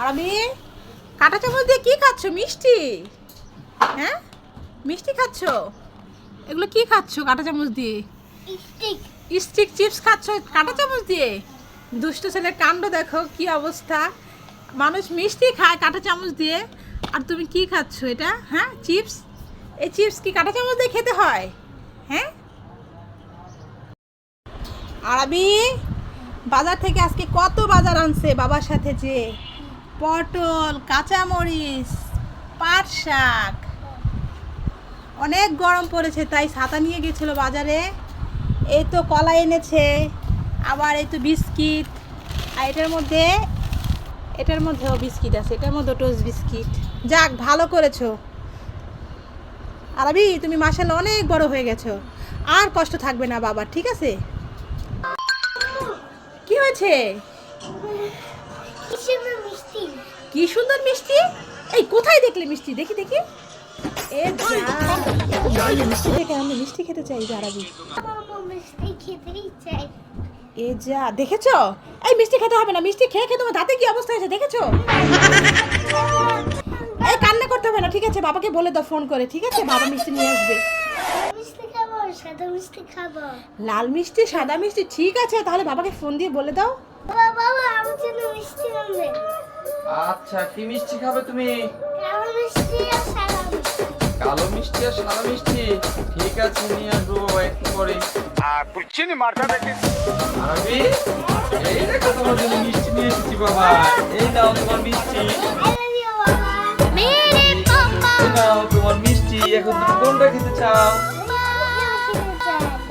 আর আমি কাঁটা চামচ দিয়ে কি খাচ্ছ? মিষ্টি। হ্যাঁ? মিষ্টি খাচ্ছ? এগুলো কি খাচ্ছ কাঁটা চামচ দিয়ে? স্টিক। চিপস খাচ্ছ কাঁটা চামচ দিয়ে? দুষ্ট ছেলের কাণ্ড দেখো কি অবস্থা। মানুষ মিষ্টি খায় কাঁটা চামচ দিয়ে। আর তুমি কি খাচ্ছ এটা? হ্যাঁ? চিপস? এই চিপস কি কাঁটা চামচ দিয়ে খেতে হয়? হ্যাঁ? আর আমি বাজার থেকে আজকে কত বাজার আনছে বাবার সাথে যে? পটল, কাঁচামরিচ, পাট শাক। অনেক গরম পড়েছে, তাই ছাতা নিয়ে গেছিল বাজারে। এই তো কলা এনেছে, আবার এই তো বিস্কিট। আর এটার মধ্যে, এটার মধ্যেও বিস্কিট আছে, এটার মধ্যে টোস্ট বিস্কিট। যাক, ভালো করেছ। আরবি, তুমি মাসাল অনেক বড় হয়ে গেছো। আর কষ্ট থাকবে না বাবার ঠিক আছে? কি হয়েছে? কি সুন্দর মিষ্টি? এই কোথায় দেখলে মিষ্টি? দেখি দেখি। মিষ্টি দেখে আমি মিষ্টি খেতে চাই আমার মিষ্টি খেতেই চাই। এ যা দেখেছ? এই মিষ্টি খেতে হবে না মিষ্টি খেয়ে খেয়ে তোমার দাঁতে কি অবস্থা হয়েছে দেখেছ? এই কান্না করতে হবে না ঠিক আছে? বাবাকে বলে দাও ফোন করে ঠিক আছে? বাবা মিষ্টি নিয়ে আসবে। সাদা মিষ্টি খাব। লাল মিষ্টি সাদা মিষ্টি ঠিক আছে। তাহলে বাবাকে ফোন দিয়ে বলে দাও। আচ্ছা কি মিষ্টি খাবে তুমি? কালো মিষ্টি আর সাদা মিষ্টি। ঠিক আছে নিয়ে আসব বাবা একটু পরে। আর কুচ্ছি নি মার্কা দেখে। আরবি এই দেখো তোমার জন্য মিষ্টি নিয়ে এসেছি বাবা। এই নাও তোমার মিষ্টি। নাও তোমার মিষ্টি। এখন তুমি কোনটা খেতে চাও?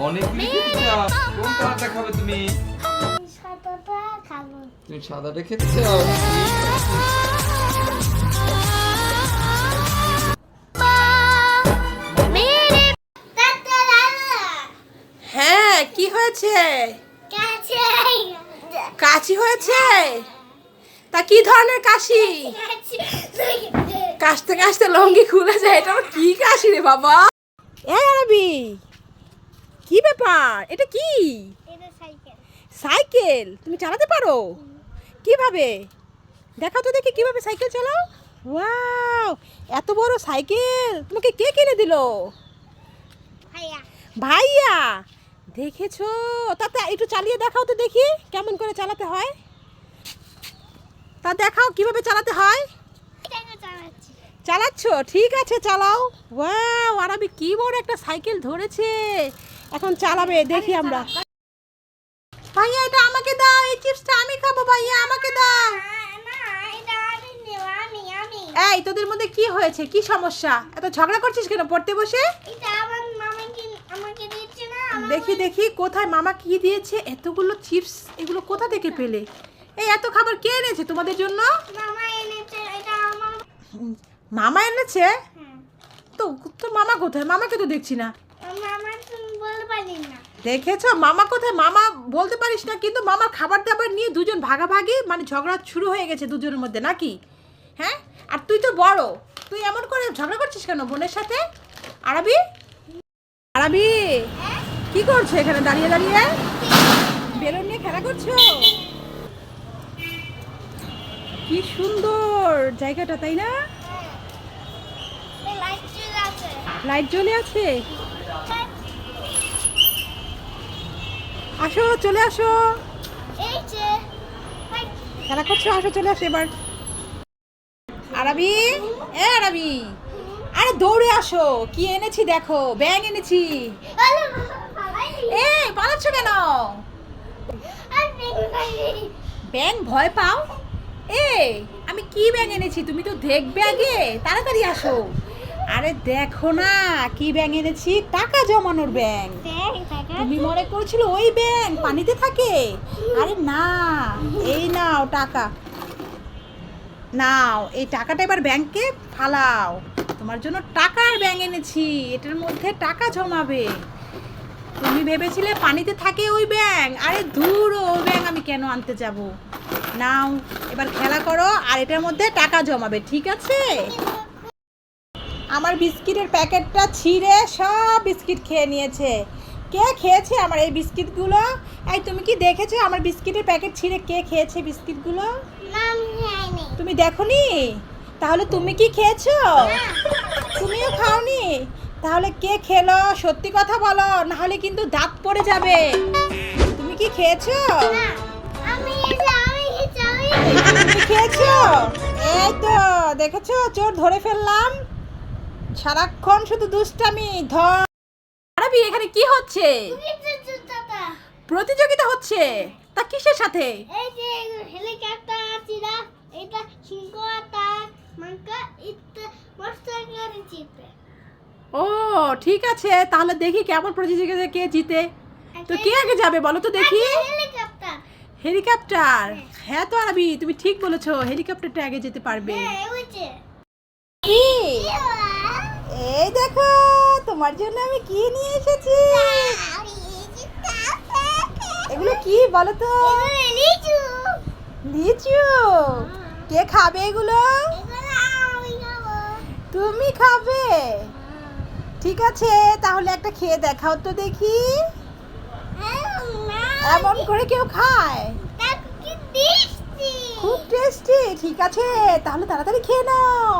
অনেক মিষ্টি চাও। কোনটা খাবে তুমি? তুমি সাদা দাদা হ্যাঁ কি হয়েছে? কাশি হয়েছে? তা কি ধরনের কাশি? কাশতে কাশতে লঙ্গি খুলে যায় এটা কি কাশি রে বাবা? এই আরবি কি ব্যাপার? এটা কি? সাইকেল। তুমি চালাতে পারো? কীভাবে? দেখাও তো দেখি কীভাবে সাইকেল চালাও। ওয়াও এত বড় সাইকেল তোমাকে কে কিনে দিল? ভাইয়া। ভাইয়া দেখেছ? তাতে একটু চালিয়ে দেখাও তো দেখি কেমন করে চালাতে হয়। তা দেখাও কীভাবে চালাতে হয়। চালাচ্ছ। ঠিক আছে চালাও। ওয়াও আরবি কি বড় একটা সাইকেল ধরেছে। এখন চালাবে দেখি আমরা। ভাইয়া এটা আমাকে দাও এই চিপসটা আমি খাব ভাইয়া আমাকে দাও না এটা আমি নেব আমি আমি এই তোদের মধ্যে কি হয়েছে? কি সমস্যা? এত ঝগড়া করছিস কেন? পড়তে বসে? এটা আমার মামাকে আমাকে দিচ্ছে না দেখি দেখি কোথায় মামা কি দিয়েছে? এতগুলো চিপস এগুলো কোথা থেকে পেলে? এই এত খাবার কে এনেছে তোমাদের জন্য? মামা এনেছে এটা আমার মামা এনেছে? হ্যাঁ। তো তো মামা কোথায়? মামাকে তো দেখছি না। দেখেছ? মামা কোথায়? মামা বলতে পারিস না কিন্তু মামার খাবার দাবার নিয়ে দুজন ভাগাভাগি মানে ঝগড়া শুরু হয়ে গেছে দুজনের মধ্যে নাকি? হ্যাঁ? আর তুই তো বড়। তুই এমন করে ঝগড়া করছিস কেন বোনের সাথে? আরবি? আরবি? কি করছ এখানে দাঁড়িয়ে দাঁড়িয়ে? বেলুন নিয়ে খেলা করছ? কি সুন্দর জায়গাটা তাই না? লাইট জ্বলে আছে। আসো চলে আসো। খেলা করছ? আসো চলে আসো এবার। আরবি? এ আরবি, আরে দৌড়ে আসো। কি এনেছি দেখো? ব্যাং এনেছি। এ, পালাচ্ছ কেন? ব্যাং ভয় পাও? এ, আমি কি ব্যাং এনেছি? তুমি তো দেখবে আগে। তাড়াতাড়ি আসো। আরে দেখো না, কি ব্যাং এনেছি? টাকা জমানোর ব্যাং তুমি মনে করেছিল ওই ব্যাং পানিতে থাকে। আরে না, এই নাও টাকা। নাও, এই টাকাটা এবার ব্যাংকে ফালাও। তোমার জন্য টাকার ব্যাং এনেছি, এটার মধ্যে টাকা জমাবে। তুমি ভেবেছিলে পানিতে থাকে ওই ব্যাং আরে দূর ওই ব্যাং আমি কেন আনতে যাব? নাও, এবার খেলা করো, আর এটার মধ্যে টাকা জমাবে, ঠিক আছে? আমার বিস্কিটের প্যাকেটটা ছিঁড়ে সব বিস্কিট খেয়ে নিয়েছে। কে খেয়েছে আমার এই বিস্কিটগুলো? এই তুমি কি দেখেছ আমার বিস্কিটের প্যাকেট ছিঁড়ে কে খেয়েছে বিস্কিটগুলো? তুমি দেখোনি? তাহলে তুমি কি খেয়েছো? তুমিও খাওনি? তাহলে কে খেলো? সত্যি কথা বলো না হলে কিন্তু দাঁত পড়ে যাবে। তুমি কি খেয়েছো? তুমি খেয়েছো? এই তো দেখেছ? চোর ধরে ফেললাম। সারাক্ষণ শুধু দুষ্টামি ধর। আরবি এখানে কি হচ্ছে? প্রতিযোগিতা হচ্ছে? তা কিসের সাথে? এই যে হেলিকপ্টার। এটা সিংহ তার মাঙ্কা ইত্তে মস্ত জিতে ও ঠিক আছে তাহলে দেখি কেমন প্রতিযোগিতা কে জিতে। তো কে আগে যাবে বলো তো দেখি। হেলিকপ্টার। হেলিকপ্টার? হ্যাঁ। তো আরবি তুমি ঠিক বলেছ হেলিকপ্টারটা আগে যেতে পারবে। হ্যাঁ? এই দেখো তোমার জন্য আমি কি নিয়ে এসেছি? এগুলো কি বলো তো? লিচু। লিচু কে খাবে এগুলো? তুমি খাবে। ঠিক আছে তাহলে একটা খেয়ে দেখাও তো দেখি। এমন করে কেউ খায়? খুব টেস্টি ঠিক আছে তাহলে তাড়াতাড়ি খেয়ে নাও।